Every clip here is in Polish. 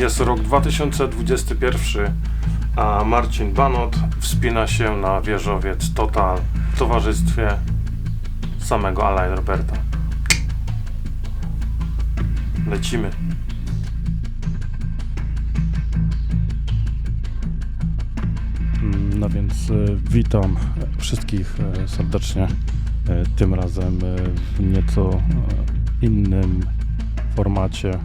Jest rok 2021, a Marcin Banot wspina się na wieżowiec Total w towarzystwie samego Alain Roberta. Lecimy. No więc e, witam wszystkich e, serdecznie. E, Tym razem w nieco innym formacie.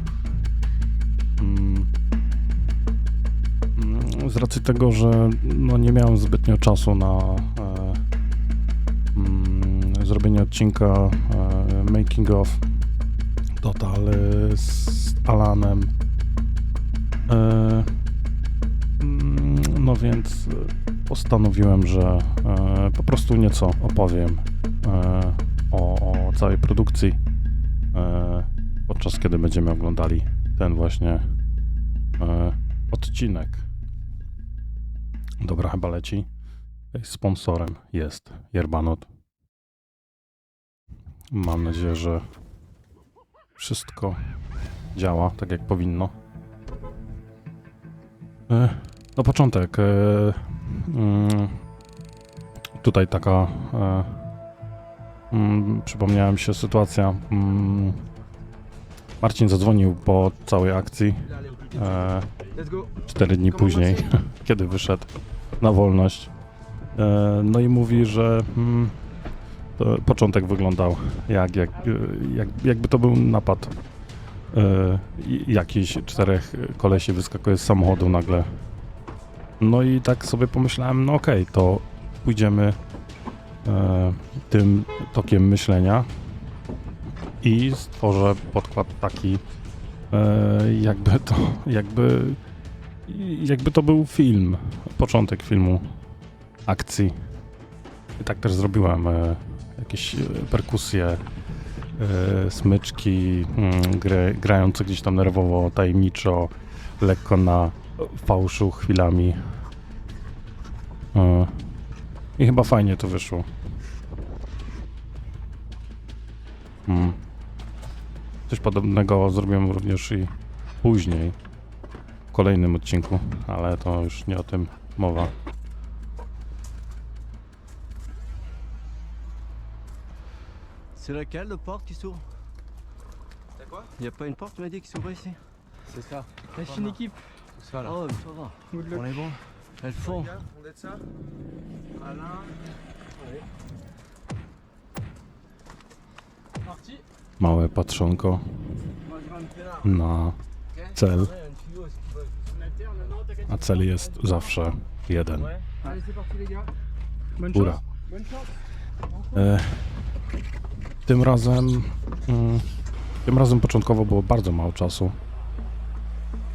Z racji tego, że no nie miałem zbytnio czasu na e, mm, zrobienie odcinka e, Making of Total e, z Alanem. E, mm, No więc postanowiłem, że e, po prostu nieco opowiem o, o całej produkcji, podczas kiedy będziemy oglądali ten właśnie odcinek. Dobra, chyba leci. Sponsorem jest Yerbanot. Mam nadzieję, że wszystko działa tak jak powinno. E, Na początek. e, mm, Tutaj taka. e, mm, Przypomniała mi się sytuacja. mm, Marcin zadzwonił po całej akcji. E, Let's go. Cztery dni później, kiedy wyszedł na wolność. E, No i mówi, że mm, to początek wyglądał jak, jak, jak, jakby to był napad. E, i- Jakiś czterech kolesi wyskakuje z samochodu nagle. No i tak sobie pomyślałem, no okej, to pójdziemy e, tym tokiem myślenia i stworzę podkład taki, jakby to, jakby jakby to był film, początek filmu, akcji. I tak też zrobiłem. E, jakieś e, perkusje, e, smyczki, mm, gry, grające gdzieś tam nerwowo, tajemniczo, lekko na fałszu chwilami. E, I chyba fajnie to wyszło. Mm. Coś podobnego zrobiłem również i później w kolejnym odcinku, ale to już nie o tym mowa. C'est laquelle le porte qui s'ouvre T'as quoi Il a pas une porte, tu m'as dit, qui s'ouvrait ici C'est ça. La Chine équipe. Tout ça là. Oh, ça va. Good luck. On est bon. Elles font. Regarde, on aide ça. Alain. Parti. Małe patrzonko na cel, a cel jest zawsze jeden. Góra. E, tym razem mm, tym razem początkowo było bardzo mało czasu.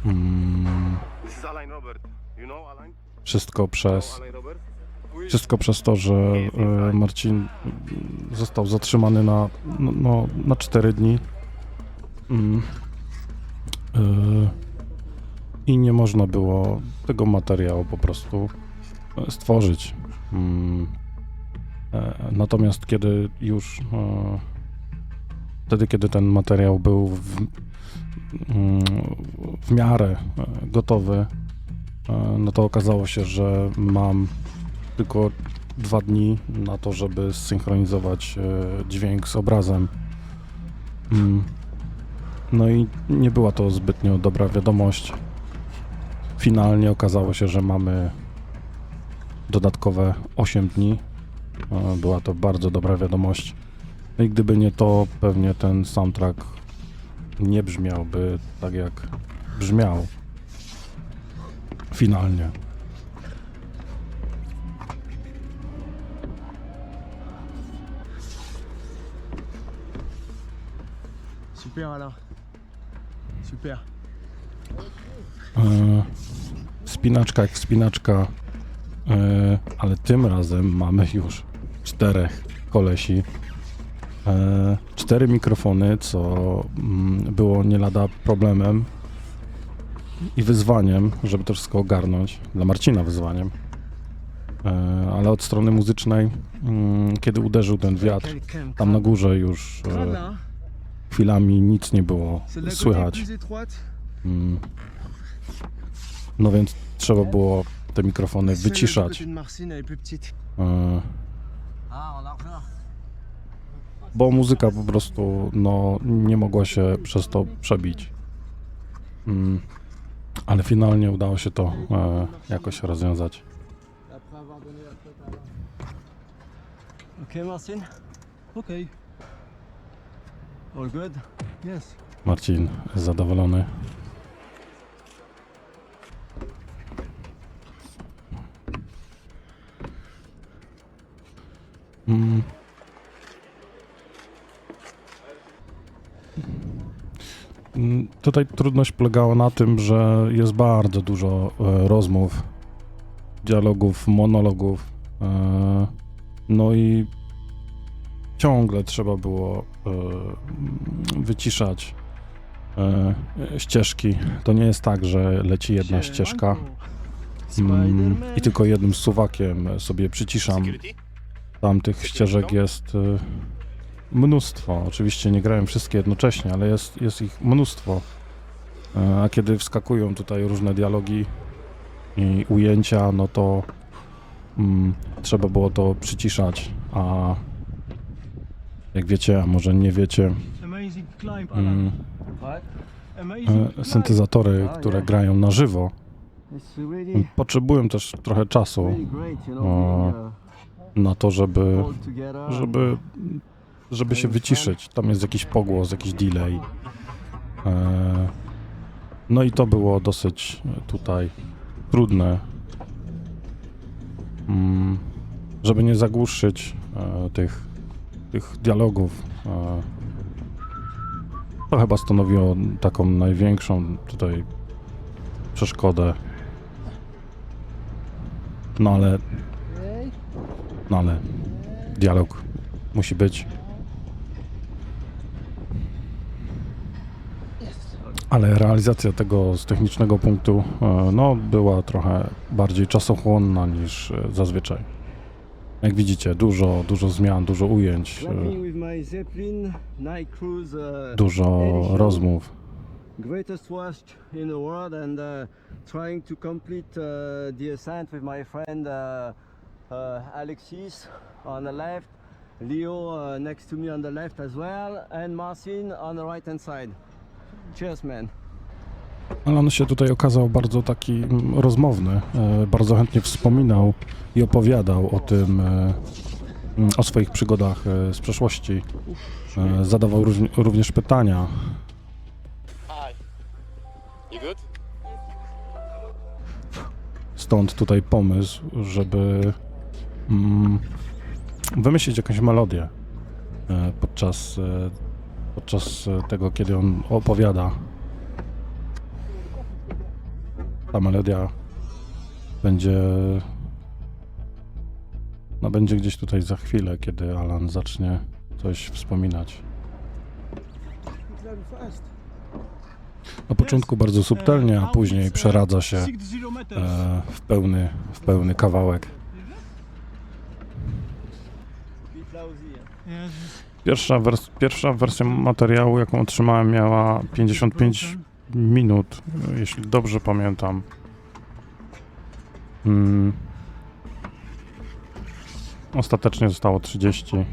Mm, wszystko przez? Wszystko przez to, że e, Marcin został zatrzymany na, no, no, na 4 dni. Mm. E, I nie można było tego materiału po prostu e, stworzyć. Mm. Natomiast kiedy już wtedy, kiedy ten materiał był w, mm, w miarę gotowy, no to okazało się, że mam tylko dwa dni na to, żeby zsynchronizować e, dźwięk z obrazem. Mm. No i nie była to zbytnio dobra wiadomość. Finalnie okazało się, że mamy dodatkowe 8 dni. E, Była to bardzo dobra wiadomość. No i gdyby nie to, pewnie ten soundtrack nie brzmiałby tak jak brzmiał finalnie. Super, Alain. Super. E, Spinaczka jak wspinaczka, e, ale tym razem mamy już czterech kolesi. E, Cztery mikrofony, co mm, było nie lada problemem i wyzwaniem, żeby to wszystko ogarnąć. Dla Marcina wyzwaniem. E, Ale od strony muzycznej, mm, kiedy uderzył ten wiatr, tam na górze już e. chwilami nic nie było słychać. Mm. No więc trzeba było te mikrofony wyciszać. E, bo muzyka po prostu no, nie mogła się przez to przebić. Mm, ale finalnie udało się to e, jakoś rozwiązać. Après avoir donné la faute à Alain. Ok, Marcin Ok. All good Yes. Marcin zadowolony. Mm. Mm, Tutaj trudność polegała na tym, że jest bardzo dużo e, rozmów, dialogów, monologów. E, no i ciągle trzeba było wyciszać e, ścieżki. To nie jest tak, że leci jedna ścieżka mm, i tylko jednym suwakiem sobie przyciszam. Tam tych ścieżek jest e, mnóstwo. Oczywiście nie grałem wszystkie jednocześnie, ale jest, jest ich mnóstwo. E, A kiedy wskakują tutaj różne dialogi i ujęcia, no to mm, trzeba było to przyciszać. A jak wiecie, a może nie wiecie, mm, e, climb. syntezyzatory, A, które grają na żywo, potrzebują też trochę czasu O, being, na to, żeby, uh, żeby, żeby się wyciszyć. Tam jest jakiś pogłos, jakiś delay. E, No i to było dosyć tutaj trudne, mm, żeby nie zagłuszyć e, tych, tych dialogów. To chyba stanowiło taką największą tutaj przeszkodę. No ale no ale dialog musi być. Ale realizacja tego z technicznego punktu e, no, była trochę bardziej czasochłonna niż e, zazwyczaj. Jak widzicie, dużo, dużo zmian, dużo ujęć, e, dużo rozmów. greatest watch in the world, and uh, trying to complete uh, the ascent with my friend uh, uh, Alexis on the left, Leo uh, next to me on the left as well, and Marcin on the right hand side. Cheers, man. Ale on się tutaj okazał bardzo taki mm, rozmowny, e, bardzo chętnie wspominał i opowiadał o tym, e, mm, o swoich przygodach e, z przeszłości. Zadawał również pytania. Stąd tutaj pomysł, żeby mm, wymyślić jakąś melodię podczas, podczas tego, kiedy on opowiada. Ta melodia będzie. No, będzie gdzieś tutaj za chwilę, kiedy Alan zacznie coś wspominać. Na początku bardzo subtelnie, a później przeradza się e, w pełny, w pełny kawałek. Pierwsza, wers- pierwsza wersja materiału, jaką otrzymałem, miała 55 minut, jeśli dobrze pamiętam. Mm. Ostatecznie zostało 30.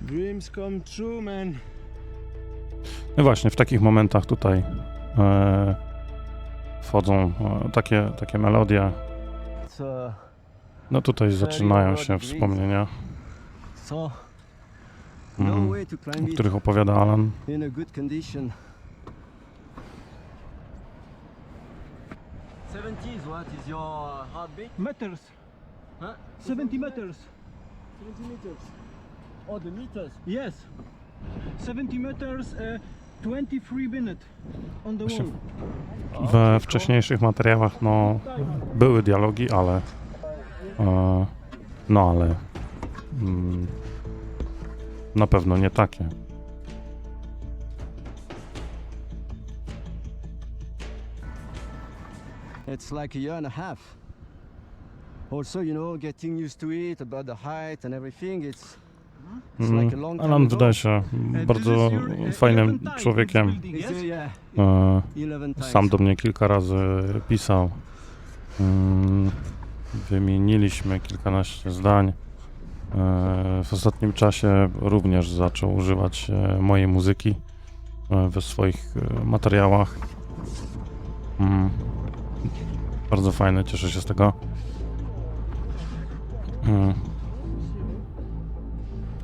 Dreams come true, man. No właśnie, w takich momentach tutaj e, wchodzą e, takie, takie melodie. No tutaj zaczynają się wspomnienia, mm, o których opowiada Alan. in a good condition. 70s, what is your uh, heartbeat? Meters. Huh? 70 meters. 70 meters. Oh, the meters. Yes. 70 meters, uh, 23 minutes on the Właśnie wall. We wcześniejszych materiałach no, były dialogi, ale e, no ale mm, na pewno nie takie. It's like a year and a half. Also, you know, getting used to it, about the height and everything. It's it's Mm, like a long time Alan ago. wydaje się bardzo uh, fajnym 11th time człowiekiem. in this building, It's, yes? yeah, E, 11 times. Sam do mnie kilka razy pisał. Mm, Wymieniliśmy kilkanaście zdań. E, W ostatnim czasie również zaczął używać e, mojej muzyki e, we swoich materiałach. Mm, Bardzo fajne, cieszę się z tego. Mm.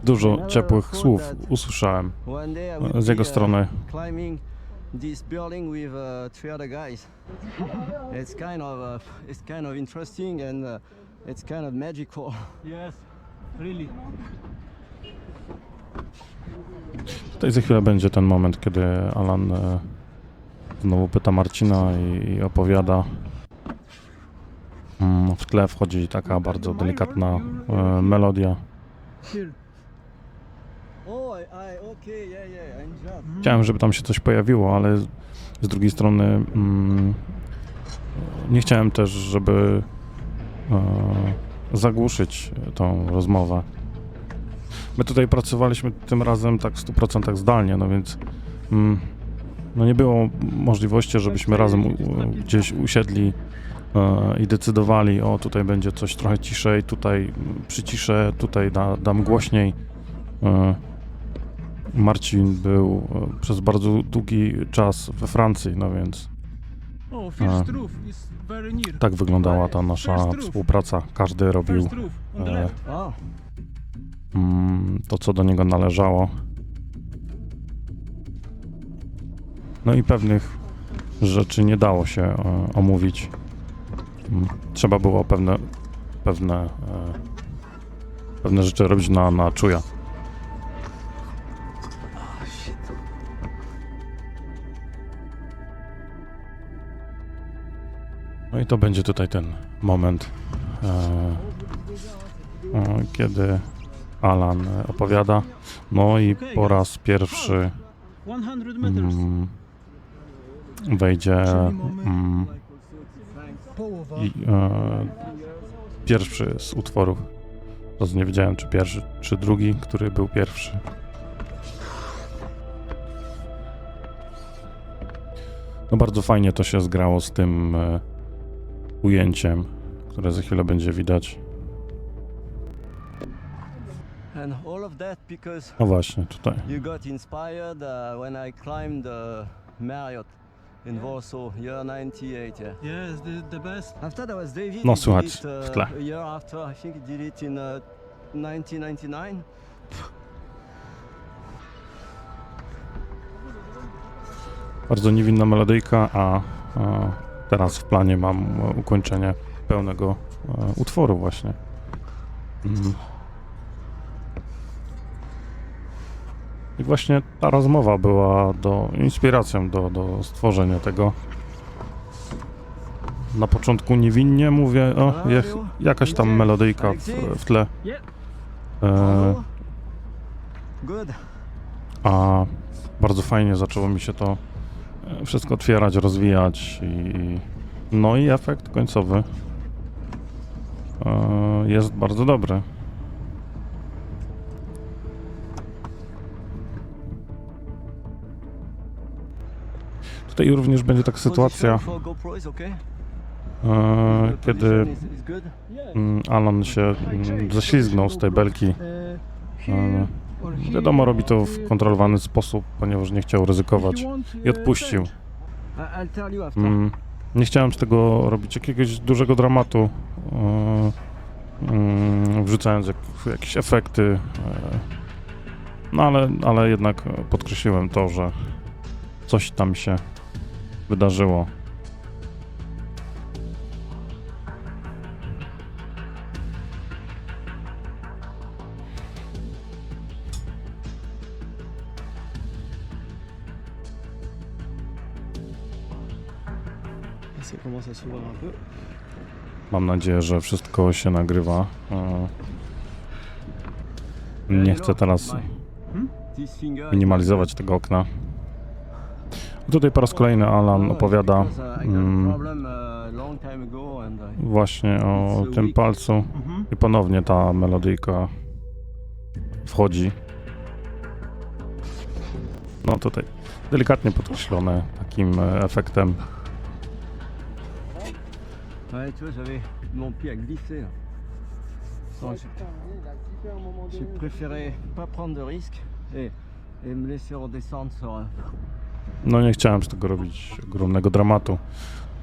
Dużo ciepłych słów usłyszałem z jego strony. This building with uh, three other guys. It's kind of uh, it's kind of interesting and uh, it's kind of magical. Yes, really. Tutaj za chwilę będzie ten moment, kiedy Alan e, znowu pyta Marcina i, i opowiada. Mm, w tle wchodzi taka bardzo delikatna e, melodia. Here. Oh, I, I okay, yeah, yeah, I enjoyed. Chciałem, żeby tam się coś pojawiło, ale z, drugiej strony mm, nie chciałem też, żeby e, zagłuszyć tą rozmowę. My tutaj pracowaliśmy tym razem tak w 100% zdalnie, no więc mm, no nie było możliwości, żebyśmy razem u, gdzieś usiedli e, i decydowali, o tutaj będzie coś trochę ciszej, tutaj przyciszę, tutaj da, dam głośniej. E, Marcin był e, przez bardzo długi czas we Francji, no więc near. tak wyglądała ta nasza współpraca. Każdy robił e, mm, to, co do niego należało. No i pewnych rzeczy nie dało się e, omówić. Mm, Trzeba było pewne, pewne, e, pewne rzeczy robić na, na czuja. No i to będzie tutaj ten moment, e, e, kiedy Alan opowiada. No i po raz pierwszy 100 meters. mm, wejdzie mm, i, e, pierwszy z utworów. Teraz nie wiedziałem, czy pierwszy, czy drugi, który był pierwszy. No bardzo fajnie to się zgrało z tym e, ujęciem, które za chwilę będzie widać. No właśnie, tutaj. you got inspired uh, when I climbed the Marriott in Warsaw, year 98. Yeah. Yes, the, the best. After that was David. No, it, w uh, tle. a year after, I think he did it in uh, 1999. Bardzo niewinna melodyjka, a, a teraz w planie mam e, ukończenie pełnego e, utworu właśnie. Mhm. I właśnie ta rozmowa była do, inspiracją do, do stworzenia tego. Na początku niewinnie mówię, o, jakaś tam melodyjka w, w tle. E, a bardzo fajnie zaczęło mi się to wszystko otwierać, rozwijać i no i efekt końcowy e, jest bardzo dobry. Tutaj również będzie taka sytuacja, e, kiedy mm, Alan się mm, ześlizgnął z tej belki. Wiadomo, robi to w kontrolowany sposób, ponieważ nie chciał ryzykować i odpuścił. Mm, nie chciałem z tego robić jakiegoś dużego dramatu, e, mm, wrzucając jak, jakieś efekty. E, no ale, ale jednak podkreśliłem to, że coś tam się wydarzyło. Un peu. Mam nadzieję, że wszystko się nagrywa. E, nie chcę teraz minimalizować tego okna. Tutaj po raz kolejny Alan opowiada mm, właśnie o tym palcu i ponownie ta melodyjka wchodzi. No tutaj delikatnie podkreślone takim e, efektem. Ouais, tu vois, j'avais mon pied à glisser. Donc, j'ai- préféré pas prendre de risques et, et me laisser redescendre sur. un- No nie chciałem z tego robić ogromnego dramatu.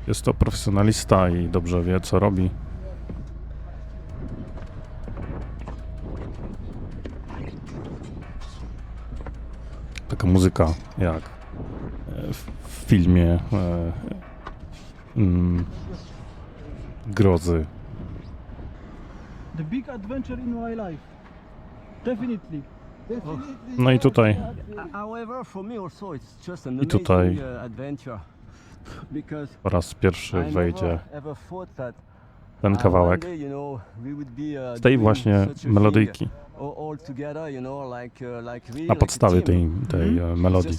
Jest to profesjonalista i dobrze wie co robi. Taka muzyka jak w filmie e, mm, grozy. The big adventure in my life. Definitely. No i tutaj I tutaj- uh, po raz pierwszy wejdzie ten uh, kawałek uh, z tej właśnie melodyjki. Na podstawie tej, tej It's melodii.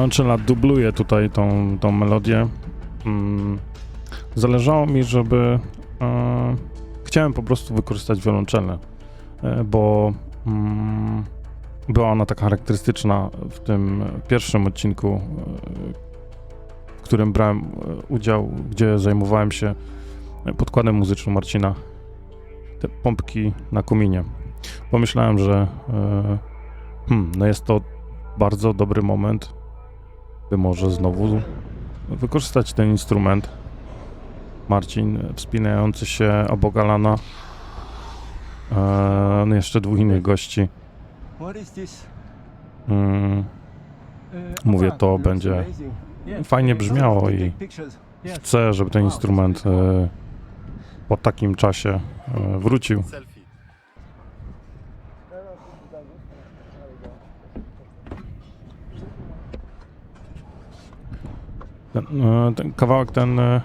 Wiolonczela dubluje tutaj tą, tą melodię. Mm, Zależało mi, żeby. e, Chciałem po prostu wykorzystać wiolonczelę, e, bo mm, była ona tak charakterystyczna w tym pierwszym odcinku, e, w którym brałem e, udział, gdzie zajmowałem się podkładem muzycznym Marcina. Te pompki na kominie. Pomyślałem, że e, hmm, no jest to bardzo dobry moment, by może znowu wykorzystać ten instrument. Marcin wspinający się obok Alana. Eee, jeszcze dwóch innych gości. Mm, Uh, mówię, to będzie fajnie brzmiało i chcę, żeby ten instrument e, po takim czasie e, wrócił. Ten, e, ten kawałek ten e,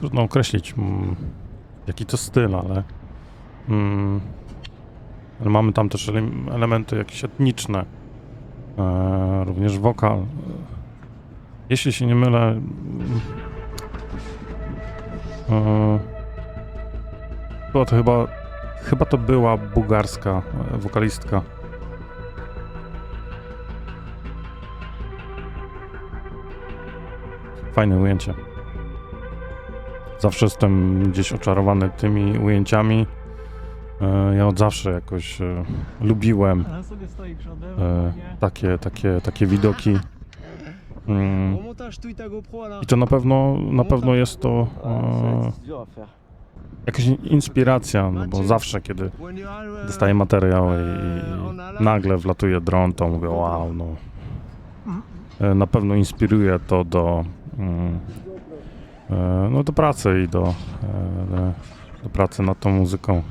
trudno określić mm, jaki to styl, ale mm, ale mamy tam też ele- elementy jakieś etniczne e, również wokal. Jeśli się nie mylę mm, była to chyba chyba to była bułgarska wokalistka Fajne ujęcie. Zawsze jestem gdzieś oczarowany tymi ujęciami. E, Ja od zawsze jakoś e, lubiłem e, takie, takie, takie widoki. Mm, Remontage tout ta GoPro là. I to na pewno, na pewno jest to jakaś inspiracja, no bo zawsze kiedy dostaję materiał i, i nagle wlatuje dron, to mówię wow, no. Na pewno inspiruje to do, no do pracy i do, e, do, pracy nad tą muzyką.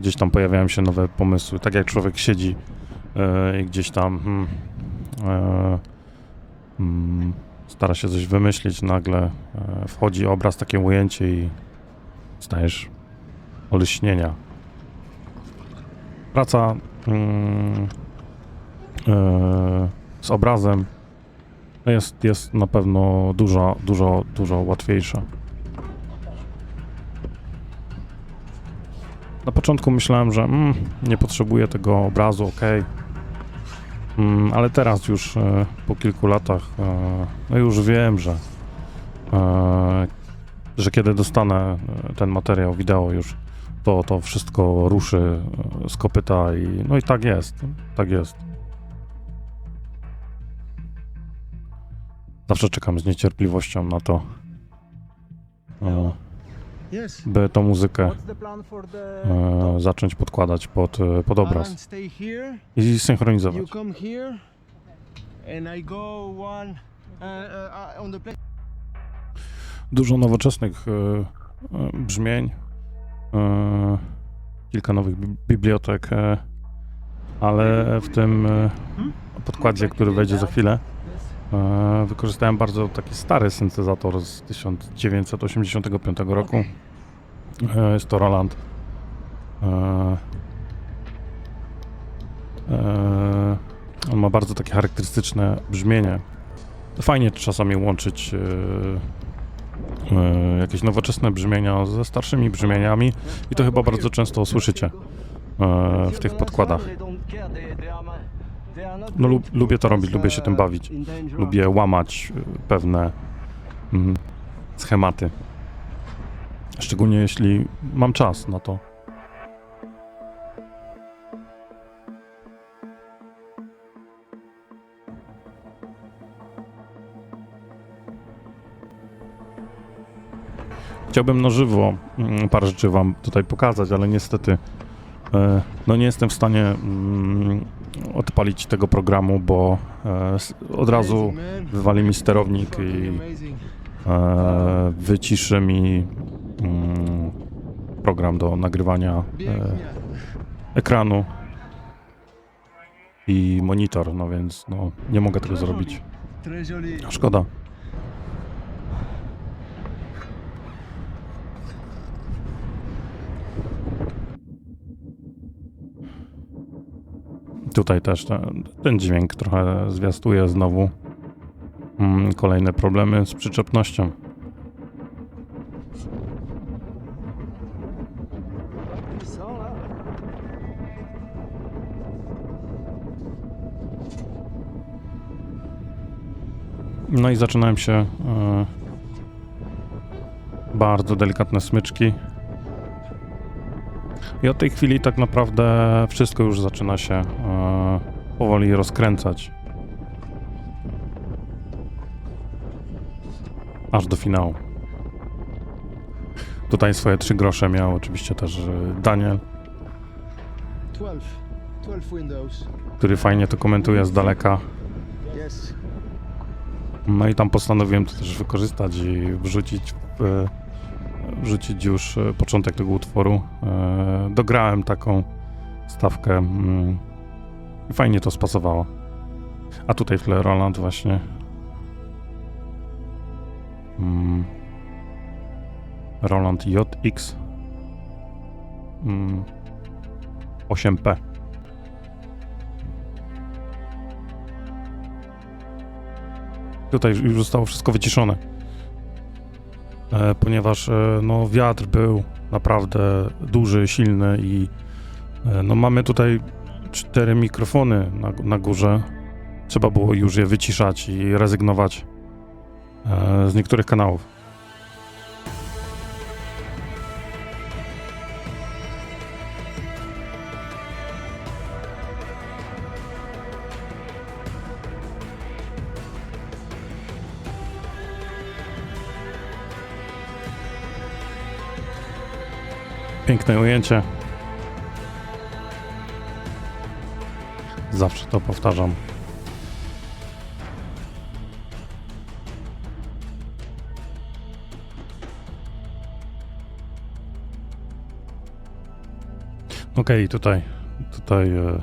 Gdzieś tam pojawiają się nowe pomysły, tak jak człowiek siedzi e, i gdzieś tam hmm, e, mm, stara się coś wymyślić, nagle e, wchodzi obraz, takie ujęcie i stajesz olśnienia. Praca mm, e, z obrazem jest, jest na pewno dużo, dużo, dużo łatwiejsza. Na początku myślałem, że mm, nie potrzebuję tego obrazu, ok. Mm, ale teraz już e, po kilku latach, e, no już wiem, że, e, że kiedy dostanę e, ten materiał wideo już, to, to wszystko ruszy e, z kopyta i no i tak jest, tak jest. Zawsze czekam z niecierpliwością na to, e, by tą muzykę e, zacząć podkładać pod, e, pod obraz. I synchronizować. Plane. Dużo nowoczesnych e, e, brzmień, e, kilka nowych bi- bibliotek, e, ale w tym e, podkładzie, który wejdzie za chwilę, e, wykorzystałem bardzo taki stary syntezator z 1985 roku. E, Jest to Roland. E, e, On ma bardzo takie charakterystyczne brzmienie. Fajnie czasami łączyć e, e, jakieś nowoczesne brzmienia ze starszymi brzmieniami i to chyba bardzo często usłyszycie e, w tych podkładach. No lub, lubię to robić, lubię się tym bawić. Lubię łamać e, pewne mm, schematy. Szczególnie jeśli mam czas na to. Chciałbym na żywo mm, parę rzeczy wam tutaj pokazać, ale niestety no nie jestem w stanie mm, odpalić tego programu, bo e, od razu wywali mi sterownik i e, wyciszy mi mm, program do nagrywania e, ekranu i monitor, no więc no, nie mogę tego zrobić. Szkoda. Tutaj też ten, ten dźwięk trochę zwiastuje znowu mm, kolejne problemy z przyczepnością. No i zaczynają się e, bardzo delikatne smyczki. I od tej chwili tak naprawdę wszystko już zaczyna się e, powoli rozkręcać. Aż do finału. Tutaj swoje trzy grosze miał oczywiście też e, Daniel, 12. 12 windows. który fajnie to komentuje z daleka. No i tam postanowiłem to też wykorzystać i wrzucić, w, wrzucić już e, początek tego utworu. E, Dograłem taką stawkę mm, fajnie to spasowało. A tutaj w tle Roland właśnie. Mm, Roland JX mm, 8P. Tutaj już zostało wszystko wyciszone. E, ponieważ e, no, wiatr był naprawdę duży, silny i e, no, mamy tutaj cztery mikrofony na, na górze. Trzeba było już je wyciszać i rezygnować z niektórych kanałów. Piękne ujęcie. Zawsze to powtarzam. Okej, tutaj, tutaj e,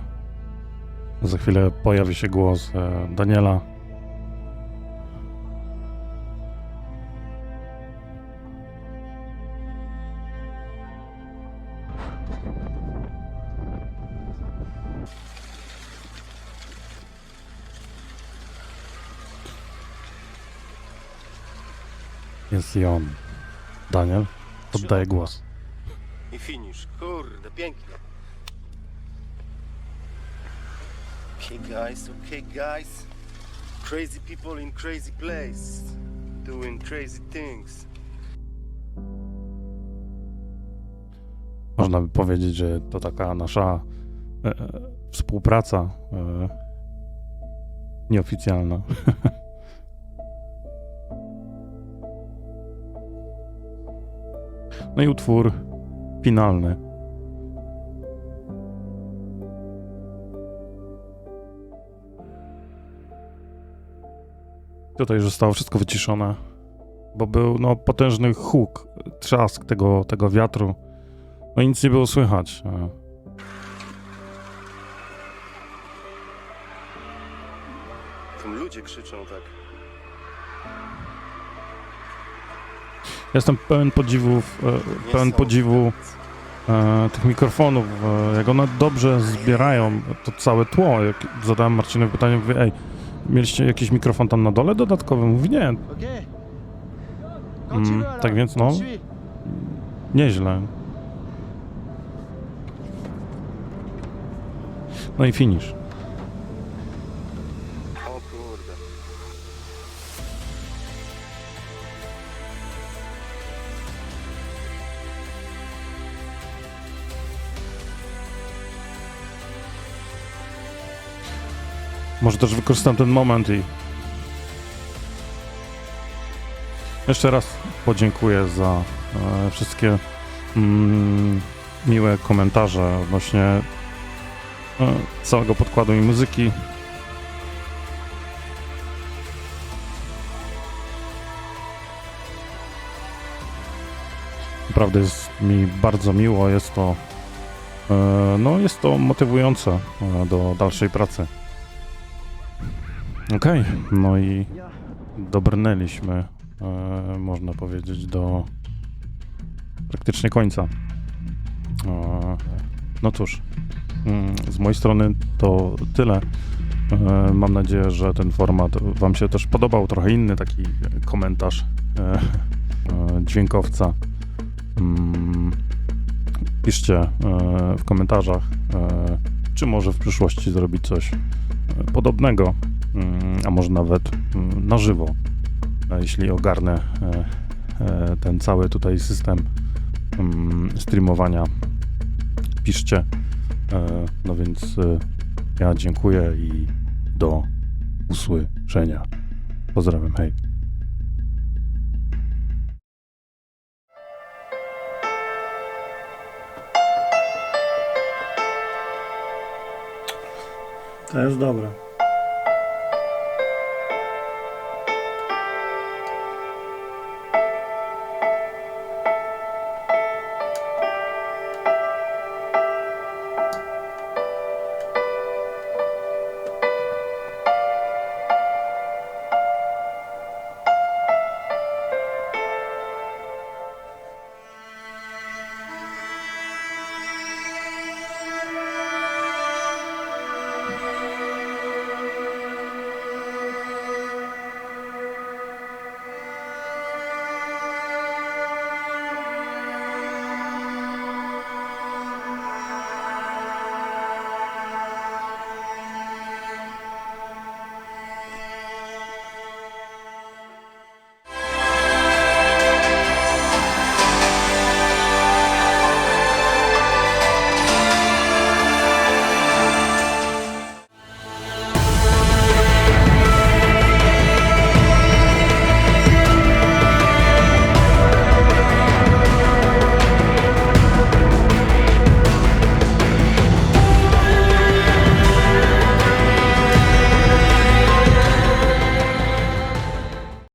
za chwilę pojawi się głos e, Daniela. Jest i on. Daniel, oddaję głos. I finish. Kurde, pięknie. Okay guys, okay guys. Crazy people in crazy place. Doing crazy things. Można by powiedzieć, że to taka nasza e, współpraca e, nieoficjalna. no i utwór finalny. Tutaj już zostało wszystko wyciszone, bo był no, potężny huk, trzask tego, tego wiatru No nic nie było słychać. Tam ludzie krzyczą tak. Jestem pełen podziwów, e, pełen podziwu e, tych mikrofonów, e, jak one dobrze zbierają to całe tło. Jak zadałem Marcinowi pytanie, mówię, ej, mieliście jakiś mikrofon tam na dole dodatkowy? Mówi, nie, Mm, tak więc no. Nieźle. No i finish. Może też wykorzystam ten moment i jeszcze raz podziękuję za e, wszystkie mm, miłe komentarze odnośnie e, całego podkładu i muzyki. Naprawdę jest mi bardzo miło, jest to e, no jest to motywujące e, do dalszej pracy. Okej, no i dobrnęliśmy, e, można powiedzieć, do praktycznie końca. E, no cóż, mm, z mojej strony to tyle. E, mam nadzieję, że ten format Wam się też podobał. Trochę inny taki komentarz e, e, dźwiękowca. Mm, piszcie e, w komentarzach, e, czy może w przyszłości zrobić coś e, podobnego a może nawet mm, na żywo, jeśli ogarnę e, e, ten cały tutaj system mm, streamowania. Piszcie. E, No więc ja dziękuję i do usłyszenia. Pozdrawiam, hej. To jest dobre.